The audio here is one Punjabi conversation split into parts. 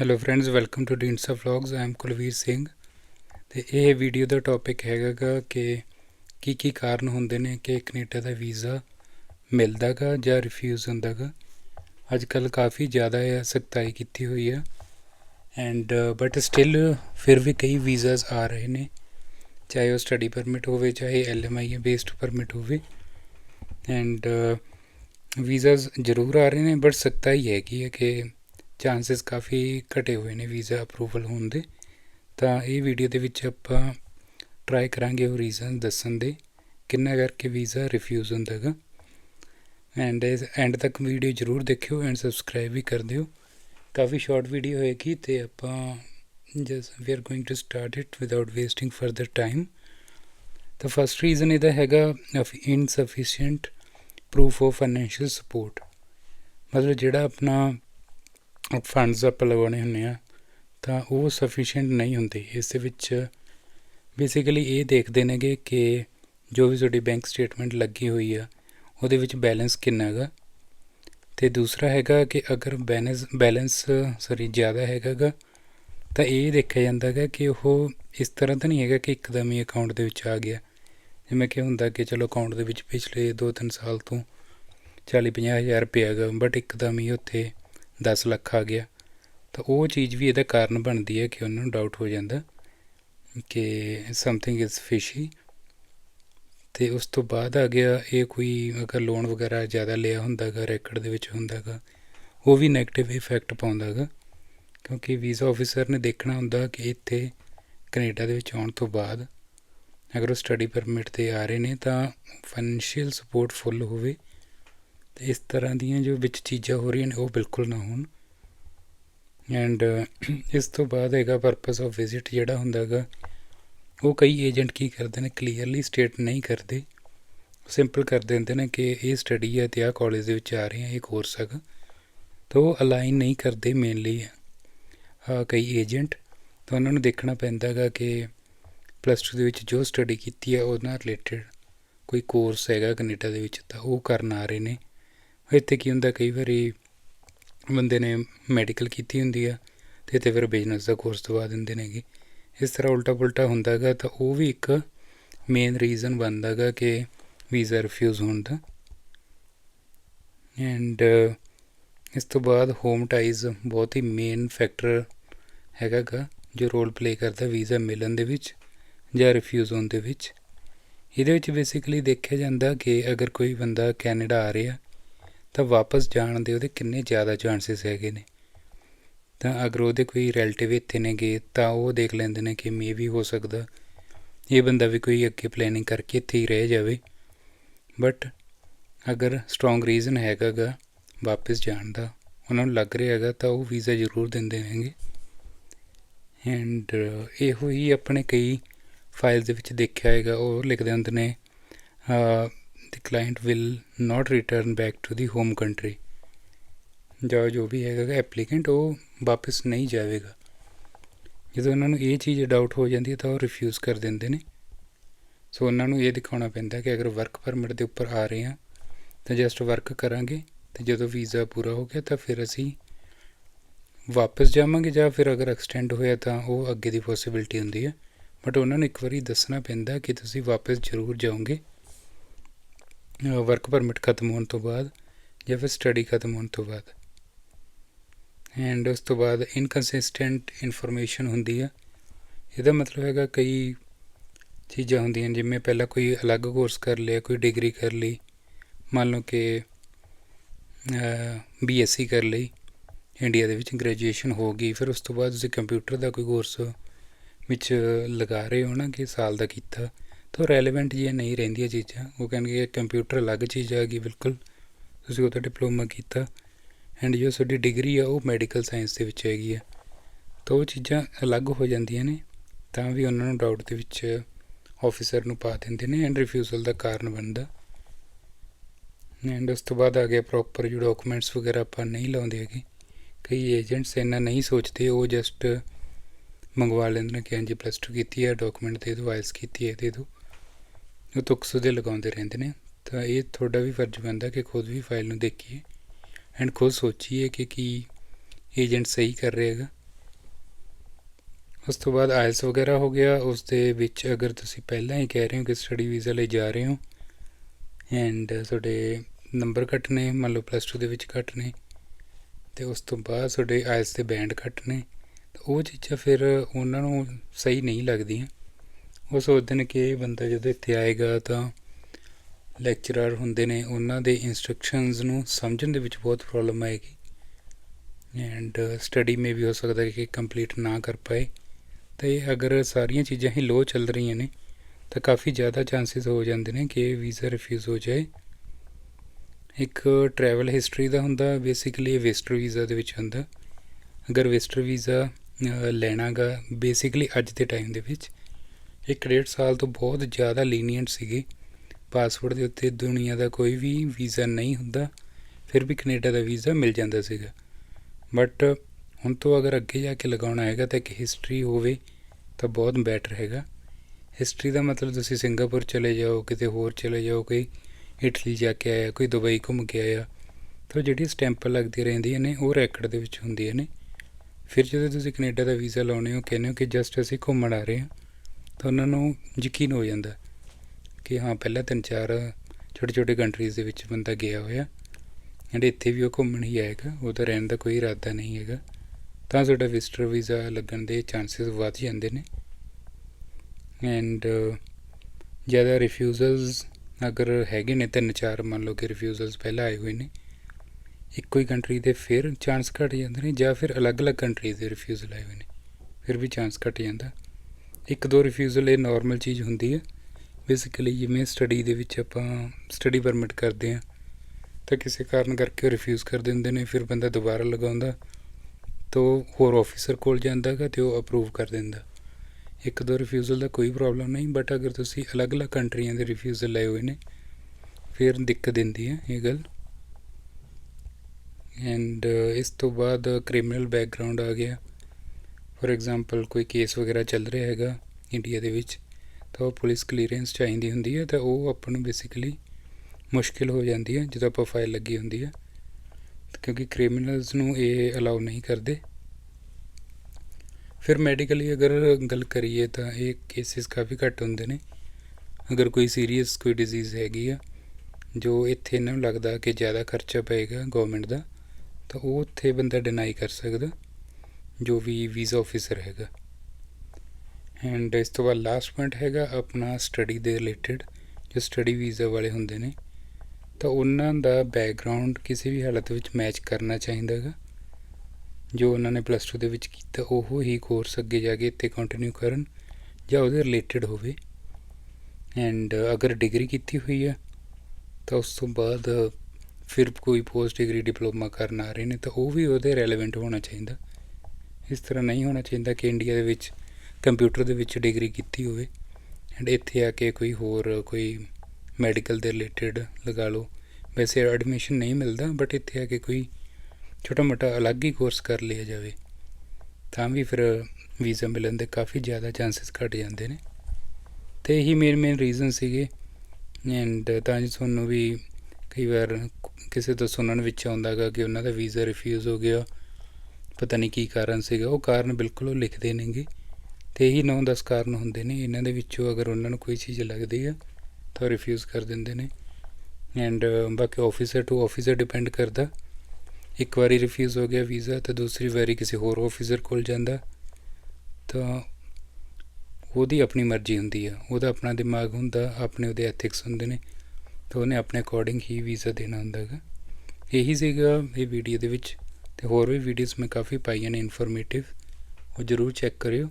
Hello friends welcome to Dinsa vlogs I am Kulveer Singh ਤੇ ਇਹ ਵੀਡੀਓ ਦਾ ਟੌਪਿਕ ਹੈਗਾਗਾ ਕਿ ਕੀ ਕੀ ਕਾਰਨ ਹੁੰਦੇ ਨੇ ਕਿ ਕੈਨੇਡਾ ਦਾ ਵੀਜ਼ਾ ਮਿਲਦਾਗਾ ਜਾਂ ਰਿਫਿਊਜ਼ ਹੁੰਦਾਗਾ ਅੱਜ ਕੱਲ ਕਾਫੀ ਜ਼ਿਆਦਾ ਇਹ ਸਖਤਾਈ ਕੀਤੀ ਹੋਈ ਹੈ ਐਂਡ ਬਟ ਸਟਿਲ ਫਿਰ ਵੀ ਕਈ ਵੀਜ਼ਾਸ ਆ ਰਹੇ ਨੇ। ਚਾਹੇ ਉਹ ਸਟੱਡੀ ਪਰਮਿਟ ਹੋਵੇ, ਚਾਹੇ ਐਲਐਮਆਈ ਬੇਸਡ ਪਰਮਿਟ ਹੋਵੇ। ਐਂਡ ਵੀਜ਼ਾਸ ਜ਼ਰੂਰ ਆ ਰਹੇ ਨੇ ਬਟ ਸਖਤਾਈ ਹੈਗੀ ਹੈ ਕਿ ਚਾਂਸਸ ਕਾਫੀ ਘਟੇ ਹੋਏ ਨੇ ਵੀਜ਼ਾ ਅਪਰੂਵਲ ਹੋਣ ਦੇ। ਤਾਂ ਇਹ ਵੀਡੀਓ ਦੇ ਵਿੱਚ ਆਪਾਂ ਟਰਾਈ ਕਰਾਂਗੇ ਉਹ ਰੀਜ਼ਨ ਦੱਸਣ ਦੇ, ਕਿੰਨਾ ਕਰਕੇ ਵੀਜ਼ਾ ਰਿਫਿਊਜ਼ ਹੁੰਦਾਗਾ ਐਂਡ ਐਂਡ ਤੱਕ ਵੀਡੀਓ ਜ਼ਰੂਰ ਦੇਖਿਓ ਐਂਡ ਸਬਸਕ੍ਰਾਈਬ ਵੀ ਕਰ ਦਿਓ। ਕਾਫੀ ਸ਼ਾਰਟ ਵੀਡੀਓ ਹੋਏਗੀ ਤੇ ਆਪਾਂ just we are going to start it without wasting further time ਤਾਂ ਫਸਟ ਰੀਜ਼ਨ ਇਹਦਾ ਹੈਗਾ insufficient proof of financial support ਮਤਲਬ ਜਿਹੜਾ ਆਪਣਾ ਫੰਡਸ ਆਪਾਂ ਲਗਾਉਣੇ ਹੁੰਦੇ ਆ, ਤਾਂ ਉਹ ਸਫੀਸ਼ੀਐਂਟ ਨਹੀਂ ਹੁੰਦੇ। ਇਸ ਦੇ ਵਿੱਚ ਬੇਸਿਕਲੀ ਇਹ ਦੇਖਦੇ ਨੇਗੇ ਕਿ ਜੋ ਵੀ ਤੁਹਾਡੀ ਬੈਂਕ ਸਟੇਟਮੈਂਟ ਲੱਗੀ ਹੋਈ ਆ, ਉਹਦੇ ਵਿੱਚ ਬੈਲੈਂਸ ਕਿੰਨਾ ਹੈਗਾ ਤੇ ਦੂਸਰਾ ਹੈਗਾ ਕਿ ਅਗਰ ਬੈਲੈਂਸ ਬੈਲੈਂਸ ਸੌਰੀ ਜ਼ਿਆਦਾ ਹੈਗਾਗਾ ਤਾਂ ਇਹ ਦੇਖਿਆ ਜਾਂਦਾ ਹੈਗਾ ਕਿ ਉਹ ਇਸ ਤਰ੍ਹਾਂ ਤਾਂ ਨਹੀਂ ਹੈਗਾ ਕਿ ਇੱਕਦਮ ਹੀ ਅਕਾਊਂਟ ਦੇ ਵਿੱਚ ਆ ਗਿਆ। ਜਿਵੇਂ ਕਿ ਹੁੰਦਾ ਕਿ ਚਲੋ ਅਕਾਊਂਟ ਦੇ ਵਿੱਚ ਪਿਛਲੇ 2-3 ਸਾਲ ਤੋਂ 40-50 ਹਜ਼ਾਰ ਰੁਪਏ ਹੈਗਾ ਬਟ ਇੱਕਦਮ ਹੀ ਉੱਥੇ 10 ਲੱਖ ਆ ਗਿਆ। ਤਾਂ ਉਹ ਚੀਜ਼ ਵੀ ਇਹਦਾ ਕਾਰਨ ਬਣਦੀ ਹੈ ਕਿ ਉਹਨਾਂ ਨੂੰ ਡਾਊਟ ਹੋ ਜਾਂਦਾ ਕਿ ਸਮਥਿੰਗ ਇਜ਼ ਫਿਸ਼ੀ ਤੇ ਉਸ ਤੋਂ ਬਾਅਦ ਆ ਗਿਆ ਇਹ ਕੋਈ ਅਗਰ ਲੋਨ ਵਗੈਰਾ ਜ਼ਿਆਦਾ ਲਿਆ ਹੁੰਦਾਗਾ ਰੈਕਡ ਦੇ ਵਿੱਚ ਹੁੰਦਾਗਾ, ਉਹ ਵੀ 네ਗੇਟਿਵ ਇਫੈਕਟ ਪਾਉਂਦਾਗਾ। ਕਿਉਂਕਿ ਵੀਜ਼ਾ ਆਫੀਸਰ ਨੇ ਦੇਖਣਾ ਹੁੰਦਾ ਕਿ ਇੱਥੇ ਕੈਨੇਡਾ ਦੇ ਵਿੱਚ ਆਉਣ ਤੋਂ ਬਾਅਦ ਅਗਰ ਉਹ ਸਟੱਡੀ ਪਰਮਿਟ ਤੇ ਆ ਰਹੇ ਨੇ ਤਾਂ ਫਾਈਨੈਂਸ਼ੀਅਲ ਸਪੋਰਟ ਫੁੱਲ ਹੋਵੇ। ਅਤੇ ਇਸ ਤਰ੍ਹਾਂ ਦੀਆਂ ਜੋ ਵਿੱਚ ਚੀਜ਼ਾਂ ਹੋ ਰਹੀਆਂ ਨੇ, ਉਹ ਬਿਲਕੁਲ ਨਾ ਹੋਣ। ਐਂਡ ਇਸ ਤੋਂ ਬਾਅਦ ਹੈਗਾ ਪਰਪਸ ਆਫ ਵਿਜ਼ਿਟ ਜਿਹੜਾ ਹੁੰਦਾ ਹੁੰਦਾਗਾ ਉਹ ਕਈ ਏਜੰਟ ਕੀ ਕਰਦੇ ਨੇ ਕਲੀਅਰਲੀ ਸਟੇਟ ਨਹੀਂ ਕਰਦੇ। ਸਿੰਪਲ ਕਰ ਦਿੰਦੇ ਨੇ ਕਿ ਇਹ ਸਟੱਡੀ ਹੈ ਤੇ ਆ ਕਾਲਜ ਦੇ ਵਿੱਚ ਆ ਰਹੇ ਆ, ਇਹ ਕੋਰਸ ਹੈਗਾ। ਤਾਂ ਉਹ ਅਲਾਈਨ ਨਹੀਂ ਕਰਦੇ ਮੇਨਲੀ ਕਈ ਏਜੰਟ ਤਾਂ ਉਹਨਾਂ ਨੂੰ ਦੇਖਣਾ ਪੈਂਦਾ ਪੈਂਦਾਗਾ ਕਿ ਪਲੱਸ 2 ਦੇ ਵਿੱਚ ਜੋ ਸਟੱਡੀ ਕੀਤੀ ਹੈ, ਉਹਦੇ ਨਾਲ ਰਿਲੇਟਡ ਕੋਈ ਕੋਰਸ ਹੈਗਾ ਕੈਨੇਡਾ ਦੇ ਵਿੱਚ, ਤਾਂ ਉਹ ਕਰਨ ਆ ਰਹੇ ਨੇ। ਇੱਥੇ ਕੀ ਹੁੰਦਾ, ਕਈ ਵਾਰੀ ਬੰਦੇ ਨੇ ਮੈਡੀਕਲ ਕੀਤੀ ਹੁੰਦੀ ਆ ਤੇ ਇੱਥੇ ਫਿਰ ਬਿਜ਼ਨਸ ਦਾ ਕੋਰਸ ਦਵਾ ਦਿੰਦੇ ਨੇਗੇ ਇਸ ਤਰ੍ਹਾਂ ਉਲਟਾ ਪੁਲਟਾ ਹੁੰਦਾਗਾ ਤਾਂ ਉਹ ਵੀ ਇੱਕ ਮੇਨ ਰੀਜ਼ਨ ਬਣਦਾਗਾ ਕਿ ਵੀਜ਼ਾ ਰਿਫਿਊਜ਼ ਹੋਣ ਦਾ। ਐਂਡ ਇਸ ਤੋਂ ਬਾਅਦ ਹੋਮ ਟਾਈਜ਼ ਬਹੁਤ ਹੀ ਮੇਨ ਫੈਕਟਰ ਹੈਗਾਗਾ ਜੋ ਰੋਲ ਪਲੇ ਕਰਦਾ ਵੀਜ਼ਾ ਮਿਲਣ ਦੇ ਵਿੱਚ ਜਾਂ ਰਿਫਿਊਜ਼ ਹੋਣ ਦੇ ਵਿੱਚ। ਇਹਦੇ ਵਿੱਚ ਬੇਸਿਕਲੀ ਦੇਖਿਆ ਜਾਂਦਾ ਕਿ ਅਗਰ ਕੋਈ ਬੰਦਾ ਕੈਨੇਡਾ ਆ ਰਿਹਾ ਤਾਂ ਵਾਪਸ ਜਾਣ ਦੇ ਉਹਦੇ ਕਿੰਨੇ ਜ਼ਿਆਦਾ ਚਾਂਸਸ ਹੈਗੇ ਨੇ। ਤਾਂ ਅਗਰ ਉਹਦੇ ਕੋਈ ਰਿਲੇਟਿਵ ਇੱਥੇ ਨੇਗੇ, ਤਾਂ ਉਹ ਦੇਖ ਲੈਂਦੇ ਨੇ ਕਿ ਮੇ ਵੀ ਹੋ ਸਕਦਾ। ਇਹ ਬੰਦਾ ਵੀ ਕੋਈ ਅੱਗੇ ਪਲੈਨਿੰਗ ਕਰਕੇ ਇੱਥੇ ਹੀ ਰਹਿ ਜਾਵੇ। ਬਟ ਅਗਰ ਸਟਰੋਂਗ ਰੀਜ਼ਨ ਹੈਗਾਗਾ ਵਾਪਸ ਜਾਣ ਦਾ, ਉਹਨਾਂ ਨੂੰ ਲੱਗ ਰਿਹਾ ਹੈਗਾ, ਤਾਂ ਉਹ ਵੀਜ਼ਾ ਜ਼ਰੂਰ ਦਿੰਦੇ ਨੇਗੇ। ਐਂਡ ਇਹੋ ਹੀ ਆਪਣੇ ਕਈ ਫਾਈਲ ਦੇ ਵਿੱਚ ਦੇਖਿਆ ਹੈਗਾ, ਉਹ ਲਿਖਦੇ ਹੁੰਦੇ ਨੇ the client will not return back to the home country. ਜਾਂ ਜੋ ਵੀ ਹੈਗਾ ਐਪਲੀਕੈਂਟ ਉਹ ਵਾਪਸ ਨਹੀਂ ਜਾਵੇਗਾ। ਜਦੋਂ ਉਹਨਾਂ ਨੂੰ ਇਹ ਚੀਜ਼ ਡਾਊਟ ਹੋ ਜਾਂਦੀ ਹੈ ਤਾਂ ਉਹ ਰਿਫਿਊਜ਼ ਕਰ ਦਿੰਦੇ ਨੇ। ਸੋ ਉਹਨਾਂ ਨੂੰ ਇਹ ਦਿਖਾਉਣਾ ਪੈਂਦਾ ਕਿ ਅਗਰ ਵਰਕ ਪਰਮਿਟ ਦੇ ਉੱਪਰ ਆ ਰਹੇ ਹਾਂ, ਤਾਂ ਜਸਟ ਵਰਕ ਕਰਾਂਗੇ। ਤੇ ਜਦੋਂ ਵੀਜ਼ਾ ਪੂਰਾ ਹੋ ਗਿਆ, ਤਾਂ ਫਿਰ ਅਸੀਂ ਵਾਪਸ ਜਾਵਾਂਗੇ ਜਾਂ ਫਿਰ ਅਗਰ ਐਕਸਟੈਂਡ ਹੋਇਆ ਤਾਂ ਉਹ ਅੱਗੇ ਦੀ ਪੋਸਿਬਿਲਿਟੀ ਹੁੰਦੀ ਹੈ। ਬਟ ਉਹਨਾਂ ਨੂੰ ਇੱਕ ਵਾਰੀ ਦੱਸਣਾ ਪੈਂਦਾ ਕਿ ਤੁਸੀਂ ਵਾਪਸ ਜ਼ਰੂਰ ਜਾਓਗੇ। ਵਰਕ ਪਰਮਿਟ ਖਤਮ ਹੋਣ ਤੋਂ ਬਾਅਦ ਜਾਂ ਫਿਰ ਸਟੱਡੀ ਖਤਮ ਹੋਣ ਤੋਂ ਬਾਅਦ। ਐਂਡ ਉਸ ਤੋਂ ਬਾਅਦ ਇਨਕਨਸਿਸਟੈਂਟ ਇਨਫੋਰਮੇਸ਼ਨ ਹੁੰਦੀ ਆ। ਇਹਦਾ ਮਤਲਬ ਹੈਗਾ ਕਈ ਚੀਜ਼ਾਂ ਹੁੰਦੀਆਂ ਜਿਵੇਂ ਪਹਿਲਾਂ ਕੋਈ ਅਲੱਗ ਕੋਰਸ ਕਰ ਲਿਆ, ਕੋਈ ਡਿਗਰੀ ਕਰ ਲਈ, ਮੰਨ ਲਓ ਕਿ ਬੀਐਸਸੀ ਕਰ ਲਈ ਇੰਡੀਆ ਦੇ ਵਿੱਚ ਗ੍ਰੈਜੂਏਸ਼ਨ ਹੋ ਗਈ, ਫਿਰ ਉਸ ਤੋਂ ਬਾਅਦ ਤੁਸੀਂ ਕੰਪਿਊਟਰ ਦਾ ਕੋਈ ਕੋਰਸ ਵਿੱਚ ਲਗਾ ਰਹੇ ਹੋ ਨਾ ਕਿ ਸਾਲ ਦਾ ਕੀਤਾ। ਤਾਂ ਰੈਲੇਵੈਂਟ ਜੀ ਨਹੀਂ ਰਹਿੰਦੀਆਂ ਚੀਜ਼ਾਂ। ਉਹ ਕਹਿੰਦੇ ਕੰਪਿਊਟਰ ਅਲੱਗ ਚੀਜ਼ ਆ ਗਈ, ਬਿਲਕੁਲ। ਤੁਸੀਂ ਉਹਦਾ ਡਿਪਲੋਮਾ ਕੀਤਾ ਐਂਡ ਜੋ ਤੁਹਾਡੀ ਡਿਗਰੀ ਆ, ਉਹ ਮੈਡੀਕਲ ਸਾਇੰਸ ਦੇ ਵਿੱਚ ਹੈਗੀ ਆ। ਤਾਂ ਉਹ ਚੀਜ਼ਾਂ ਅਲੱਗ ਹੋ ਜਾਂਦੀਆਂ ਨੇ, ਤਾਂ ਵੀ ਉਹਨਾਂ ਨੂੰ ਡਾਊਟ ਦੇ ਵਿੱਚ ਆਫੀਸਰ ਨੂੰ ਪਾ ਦਿੰਦੇ ਨੇ ਐਂਡ ਰਿਫਿਊਜ਼ਲ ਦਾ ਕਾਰਨ ਬਣਦਾ। ਐਂਡ ਉਸ ਤੋਂ ਬਾਅਦ ਆ ਗਿਆ ਪ੍ਰੋਪਰ ਜੋ ਡਾਕੂਮੈਂਟਸ ਵਗੈਰਾ ਆਪਾਂ ਨਹੀਂ ਲਾਉਂਦੇ ਹੈਗੇ। ਕਈ ਏਜੰਟਸ ਇਹਨਾਂ ਨਹੀਂ ਸੋਚਦੇ, ਉਹ ਜਸਟ ਮੰਗਵਾ ਲੈਂਦੇ ਨੇ ਕਿ ਹਾਂਜੀ ਪਲੱਸ 2 ਕੀਤੀ ਹੈ ਡਾਕੂਮੈਂਟ ਦੇ ਦਿਓ ਆਇਲਸ ਕੀਤੀ ਹੈ ਦੇ ਦਿਓ। ਉਹ ਤੁਕਸ ਦੇ ਲਗਾਉਂਦੇ ਰਹਿੰਦੇ ਨੇ। ਤਾਂ ਇਹ ਤੁਹਾਡਾ ਵੀ ਫਰਜ਼ ਬਣਦਾ ਕਿ ਖੁਦ ਵੀ ਫਾਈਲ ਨੂੰ ਦੇਖੀਏ ਐਂਡ ਖੁਦ ਸੋਚੀਏ ਕਿ ਕੀ ਏਜੰਟ ਸਹੀ ਕਰ ਰਿਹਾ ਹੈਗਾ। ਉਸ ਤੋਂ ਬਾਅਦ ਆਇਲਸ ਵਗੈਰਾ ਹੋ ਗਿਆ। ਉਸ ਦੇ ਵਿੱਚ ਅਗਰ ਤੁਸੀਂ ਪਹਿਲਾਂ ਹੀ ਕਹਿ ਰਹੇ ਹੋ ਕਿ ਸਟੱਡੀ ਵੀਜ਼ਾ ਲਈ ਜਾ ਰਹੇ ਹੋ ਐਂਡ ਤੁਹਾਡੇ ਨੰਬਰ ਘੱਟ ਨੇ ਮੰਨ ਲਓ ਪਲੱਸ 2 ਦੇ ਵਿੱਚ ਘੱਟ ਨੇ ਤੇ ਉਸ ਤੋਂ ਬਾਅਦ ਤੁਹਾਡੇ ਆਇਲਸ ਦੇ ਬੈਂਡ ਘੱਟ ਨੇ ਤਾਂ ਉਹ ਚੀਜ਼ਾਂ ਫਿਰ ਉਹਨਾਂ ਨੂੰ ਸਹੀ ਨਹੀਂ ਲੱਗਦੀਆਂ। ਉਹ ਸੋਚਦੇ ਨੇ ਕਿ ਇਹ ਬੰਦਾ ਜਦੋਂ ਇੱਥੇ ਆਏਗਾ ਤਾਂ ਲੈਕਚਰਰ ਹੁੰਦੇ ਨੇ, ਉਹਨਾਂ ਦੇ ਇਨਸਟਰਕਸ਼ਨਸ ਨੂੰ ਸਮਝਣ ਦੇ ਵਿੱਚ ਬਹੁਤ ਪ੍ਰੋਬਲਮ ਆਏਗੀ। ਐਂਡ ਸਟੱਡੀ ਮੇ ਵੀ ਹੋ ਸਕਦਾ ਹੈ ਕਿ ਕੰਪਲੀਟ ਨਾ ਕਰ ਪਾਏ। ਤੇ ਅਗਰ ਸਾਰੀਆਂ ਚੀਜ਼ਾਂ ਹੀ ਲੋ ਚੱਲ ਰਹੀਆਂ ਨੇ, ਤਾਂ ਕਾਫੀ ਜ਼ਿਆਦਾ ਚਾਂਸਸ ਹੋ ਜਾਂਦੇ ਨੇ ਕਿ ਵੀਜ਼ਾ ਰਿਫਿਊਜ਼ ਹੋ ਜਾਏ। ਇੱਕ ਟਰੈਵਲ ਹਿਸਟਰੀ ਦਾ ਹੁੰਦਾ ਬੇਸਿਕਲੀ ਇਹ ਵਿਜ਼ਟਰ ਵੀਜ਼ਾ ਦੇ ਵਿੱਚ ਹੁੰਦਾ। ਅਗਰ ਵਿਜ਼ਟਰ ਵੀਜ਼ਾ ਲੈਣਾਗਾ ਬੇਸਿਕਲੀ ਅੱਜ ਦੇ ਟਾਈਮ ਦੇ ਵਿੱਚ ਇੱਕ ਡੇਢ ਸਾਲ ਤੋਂ ਬਹੁਤ ਜ਼ਿਆਦਾ ਲੀਨੀਅੰਟ ਸੀਗੇ। ਪਾਸਪੋਰਟ ਦੇ ਉੱਤੇ ਦੁਨੀਆ ਦਾ ਕੋਈ ਵੀ ਵੀਜ਼ਾ ਨਹੀਂ ਹੁੰਦਾ, ਫਿਰ ਵੀ ਕੈਨੇਡਾ ਦਾ ਵੀਜ਼ਾ ਮਿਲ ਜਾਂਦਾ ਸੀਗਾ। ਬਟ ਹੁਣ ਤੋਂ ਅਗਰ ਅੱਗੇ ਜਾ ਕੇ ਲਗਾਉਣਾ ਹੈਗਾ ਤਾਂ ਇੱਕ ਹਿਸਟਰੀ ਹੋਵੇ ਤਾਂ ਬਹੁਤ ਬੈਟਰ ਹੈਗਾ। ਹਿਸਟਰੀ ਦਾ ਮਤਲਬ ਤੁਸੀਂ ਸਿੰਗਾਪੁਰ ਚਲੇ ਜਾਓ, ਕਿਤੇ ਹੋਰ ਚਲੇ ਜਾਓ, ਕੋਈ ਇਟਲੀ ਜਾ ਕੇ ਆਇਆ, ਕੋਈ ਦੁਬਈ ਘੁੰਮ ਕੇ ਆਇਆ, ਤਾਂ ਜਿਹੜੀ ਸਟੈਂਪ ਲੱਗਦੀ ਰਹਿੰਦੀਆਂ ਨੇ, ਉਹ ਰੈਕਡ ਦੇ ਵਿੱਚ ਹੁੰਦੀਆਂ ਨੇ। ਫਿਰ ਜਦੋਂ ਤੁਸੀਂ ਕੈਨੇਡਾ ਦਾ ਵੀਜ਼ਾ ਲਾਉਣੇ ਹੋ, ਕਹਿੰਦੇ ਹੋ ਕਿ ਜਸਟ ਅਸੀਂ ਘੁੰਮਣ ਆ ਰਹੇ ਹਾਂ। ਤਾਂ ਉਹਨਾਂ ਨੂੰ ਯਕੀਨ ਹੋ ਜਾਂਦਾ ਕਿ ਹਾਂ, ਪਹਿਲਾਂ ਤਿੰਨ ਚਾਰ ਛੋਟੇ ਛੋਟੇ ਕੰਟਰੀਜ਼ ਦੇ ਵਿੱਚ ਬੰਦਾ ਗਿਆ ਹੋਇਆ ਐਂਡ ਇੱਥੇ ਵੀ ਉਹ ਘੁੰਮਣ ਹੀ ਆਏਗਾ ਉਹਦਾ ਰਹਿਣ ਦਾ ਕੋਈ ਇਰਾਦਾ ਨਹੀਂ ਹੈਗਾ। ਤਾਂ ਸਾਡਾ ਵਿਜ਼ਟਰ ਵੀਜ਼ਾ ਲੱਗਣ ਦੇ ਚਾਂਸਸ ਵੱਧ ਜਾਂਦੇ ਨੇ। ਐਂਡ ਜ਼ਿਆਦਾ ਰਿਫਿਊਜ਼ਲਸ ਅਗਰ ਹੈਗੇ ਨੇ, ਤਿੰਨ ਚਾਰ ਮੰਨ ਲਓ ਕਿ ਰਿਫਿਊਜ਼ਲਸ ਪਹਿਲਾਂ ਆਏ ਹੋਏ ਨੇ, ਇੱਕੋ ਹੀ ਕੰਟਰੀ ਦੇ ਫਿਰ ਚਾਂਸ ਘਟ ਜਾਂਦੇ ਨੇ ਜਾਂ ਫਿਰ ਅਲੱਗ-ਅਲੱਗ ਕੰਟਰੀਜ਼ ਦੇ ਰਿਫਿਊਜ਼ਲ ਆਏ ਹੋਏ ਨੇ, ਫਿਰ ਵੀ ਚਾਂਸ ਘਟ ਜਾਂਦਾ। ਇੱਕ ਦੋ ਰਿਫਿਊਜ਼ਲ ਇਹ ਨਾਰਮਲ ਚੀਜ਼ ਹੁੰਦੀ ਹੈ। ਬੇਸਿਕਲੀ ਜਿਵੇਂ ਸਟੱਡੀ ਦੇ ਵਿੱਚ ਆਪਾਂ ਸਟੱਡੀ ਪਰਮਿਟ ਕਰਦੇ ਆ ਤਾਂ ਕਿਸੇ ਕਾਰਨ ਕਰਕੇ ਰਿਫਿਊਜ਼ ਕਰ ਦਿੰਦੇ ਨੇ, ਫਿਰ ਬੰਦਾ ਦੁਬਾਰਾ ਲਗਾਉਂਦਾ, ਤਾਂ ਹੋਰ ਆਫੀਸਰ ਕੋਲ ਜਾਂਦਾਗਾ ਤੇ ਉਹ ਅਪਰੂਵ ਕਰ ਦਿੰਦਾ। ਇੱਕ ਦੋ ਰਿਫਿਊਜ਼ਲ ਦਾ ਕੋਈ ਪ੍ਰੋਬਲਮ ਨਹੀਂ ਬਟ ਅਗਰ ਤੁਸੀਂ ਅਲੱਗ-ਅਲੱਗ ਕੰਟਰੀਆਂ ਦੇ ਰਿਫਿਊਜ਼ਲ ਲਏ ਹੋਏ ਨੇ, ਫਿਰ ਦਿੱਕਤ ਦਿੰਦੀ ਹੈ ਇਹ ਗੱਲ। ਐਂਡ ਇਸ ਤੋਂ ਬਾਅਦ ਕ੍ਰਿਮੀਨਲ ਬੈਕਗ੍ਰਾਉਂਡ ਆ ਗਿਆ। ਫੋਰ ਐਗਜ਼ਾਮਪਲ ਕੋਈ ਕੇਸ ਵਗੈਰਾ ਚੱਲ ਰਿਹਾ ਹੈਗਾ ਇੰਡੀਆ ਦੇ ਵਿੱਚ, ਤਾਂ ਉਹ ਪੁਲਿਸ ਕਲੀਅਰੈਂਸ ਚਾਹੀਦੀ ਹੁੰਦੀ ਹੈ ਤਾਂ ਉਹ ਆਪਾਂ ਨੂੰ ਬੇਸਿਕਲੀ ਮੁਸ਼ਕਿਲ ਹੋ ਜਾਂਦੀ ਹੈ ਜਦੋਂ ਆਪਾਂ ਫਾਈਲ ਲੱਗੀ ਹੁੰਦੀ ਹੈ। ਕਿਉਂਕਿ ਕ੍ਰਿਮੀਨਲਸ ਨੂੰ ਇਹ ਅਲਾਉ ਨਹੀਂ ਕਰਦੇ। ਫਿਰ ਮੈਡੀਕਲੀ ਅਗਰ ਗੱਲ ਕਰੀਏ ਤਾਂ ਇਹ ਕੇਸਿਸ ਕਾਫੀ ਘੱਟ ਹੁੰਦੇ ਨੇ। ਅਗਰ ਕੋਈ ਸੀਰੀਅਸ ਕੋਈ ਡਿਜ਼ੀਜ਼ ਹੈਗੀ ਆ, ਜੋ ਇੱਥੇ ਇਹਨਾਂ ਨੂੰ ਲੱਗਦਾ ਕਿ ਜ਼ਿਆਦਾ ਖਰਚਾ ਪਏਗਾ ਗਵਰਨਮੈਂਟ ਦਾ, ਤਾਂ ਉਹ ਉੱਥੇ ਬੰਦਾ ਡਿਨਾਈ ਕਰ ਸਕਦਾ। ਜੋ ਵੀ ਵੀਜ਼ਾ ਆਫੀਸਰ ਹੈਗਾ। ਐਂਡ ਇਸ ਤੋਂ ਬਾਅਦ ਲਾਸਟ ਪੁਆਇੰਟ ਹੈਗਾ ਆਪਣਾ ਸਟੱਡੀ ਦੇ ਰਿਲੇਟਡ ਜੋ ਸਟੱਡੀ ਵੀਜ਼ਾ ਵਾਲੇ ਹੁੰਦੇ ਨੇ। ਤਾਂ ਉਹਨਾਂ ਦਾ ਬੈਕਗ੍ਰਾਉਂਡ ਕਿਸੇ ਵੀ ਹਾਲਤ ਵਿੱਚ ਮੈਚ ਕਰਨਾ ਚਾਹੀਦਾ ਹੈਗਾ। ਜੋ ਉਹਨਾਂ ਨੇ ਪਲੱਸ 2 ਦੇ ਵਿੱਚ ਕੀਤਾ, ਉਹ ਹੀ ਕੋਰਸ ਅੱਗੇ ਜਾ ਕੇ ਇੱਥੇ ਕੰਟੀਨਿਊ ਕਰਨ ਜਾਂ ਉਹਦੇ ਰਿਲੇਟਡ ਹੋਵੇ। ਐਂਡ ਅਗਰ ਡਿਗਰੀ ਕੀਤੀ ਹੋਈ ਹੈ ਤਾਂ ਉਸ ਤੋਂ ਬਾਅਦ ਫਿਰ ਕੋਈ ਪੋਸਟ ਡਿਗਰੀ ਡਿਪਲੋਮਾ ਕਰਨ ਆ ਰਹੇ ਨੇ, ਤਾਂ ਉਹ ਵੀ ਉਹਦੇ ਰੈਲੇਵੈਂਟ ਹੋਣਾ ਚਾਹੀਦਾ। ਇਸ ਤਰ੍ਹਾਂ ਨਹੀਂ ਹੋਣਾ ਚਾਹੀਦਾ ਕਿ ਇੰਡੀਆ ਦੇ ਵਿੱਚ ਕੰਪਿਊਟਰ ਦੇ ਵਿੱਚ ਡਿਗਰੀ ਕੀਤੀ ਹੋਵੇ। ਐਂਡ ਇੱਥੇ ਆ ਕੇ ਕੋਈ ਹੋਰ ਕੋਈ ਮੈਡੀਕਲ ਦੇ ਰਿਲੇਟਡ ਲਗਾ ਲਓ। ਵੈਸੇ ਐਡਮਿਸ਼ਨ ਨਹੀਂ ਮਿਲਦਾ ਬਟ ਇੱਥੇ ਆ ਕੇ ਕੋਈ ਛੋਟਾ ਮੋਟਾ ਅਲੱਗ ਹੀ ਕੋਰਸ ਕਰ ਲਿਆ ਜਾਵੇ। ਤਾਂ ਵੀ ਫਿਰ ਵੀਜ਼ਾ ਮਿਲਣ ਦੇ ਕਾਫੀ ਜ਼ਿਆਦਾ ਚਾਂਸਸ ਘਟ ਜਾਂਦੇ ਨੇ। ਤੇ ਇਹੀ ਮੇਨ ਮੇਨ ਰੀਜ਼ਨ ਸੀਗੇ। ਐਂਡ ਤਾਂ ਜੀ ਤੁਹਾਨੂੰ ਵੀ ਕਈ ਵਾਰ ਕਿਸੇ ਤੋਂ ਸੁਣਨ ਵਿੱਚ ਆਉਂਦਾਗਾ ਕਿ ਉਹਨਾਂ ਦਾ ਵੀਜ਼ਾ ਰਿਫਿਊਜ਼ ਹੋ ਗਿਆ। ਪਤਾ ਨਹੀਂ ਕੀ ਕਾਰਨ ਸੀਗਾ, ਉਹ ਕਾਰਨ ਬਿਲਕੁਲ ਉਹ ਲਿਖਦੇ ਨੇਗੇ ਤੇ ਇਹੀ 9-10 ਕਾਰਨ ਹੁੰਦੇ ਨੇ, ਇਹਨਾਂ ਦੇ ਵਿੱਚੋਂ ਅਗਰ ਉਹਨਾਂ ਨੂੰ ਕੋਈ ਚੀਜ਼ ਲੱਗਦੀ ਆ, ਤਾਂ ਰਿਫਿਊਜ਼ ਕਰ ਦਿੰਦੇ ਨੇ। ਐਂਡ ਬਾਕੀ ਆਫੀਸਰ ਟੂ ਆਫੀਸਰ ਡਿਪੈਂਡ ਕਰਦਾ। ਇੱਕ ਵਾਰੀ ਰਿਫਿਊਜ਼ ਹੋ ਗਿਆ ਵੀਜ਼ਾ ਤਾਂ ਦੂਸਰੀ ਵਾਰੀ ਕਿਸੇ ਹੋਰ ਆਫੀਸਰ ਕੋਲ ਜਾਂਦਾ, ਤਾਂ ਉਹਦੀ ਆਪਣੀ ਮਰਜ਼ੀ ਹੁੰਦੀ ਆ। ਉਹਦਾ ਆਪਣਾ ਦਿਮਾਗ ਹੁੰਦਾ, ਆਪਣੇ ਉਹਦੇ ਐਥਿਕਸ ਹੁੰਦੇ ਨੇ, ਤਾਂ ਉਹਨੇ ਆਪਣੇ ਅਕੋਰਡਿੰਗ ਹੀ ਵੀਜ਼ਾ ਦੇਣਾ ਹੁੰਦਾ ਹੈਗਾ। ਇਹੀ ਸੀਗਾ ਇਹ ਵੀਡੀਓ ਦੇ ਵਿੱਚ। ਤੇ ਹੋਰ ਵੀ ਵੀਡੀਓਜ਼ ਮੈਂ ਕਾਫੀ ਪਾਈਆਂ ਨੇ ਇਨਫੋਰਮੇਟਿਵ ਉਹ ਜਰੂਰ ਚੈੱਕ ਕਰਿਓ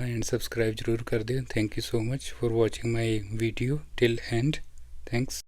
ਐਂਡ ਸਬਸਕ੍ਰਾਈਬ ਜਰੂਰ ਕਰ ਦਿਓ thank you so much for watching my video till end thanks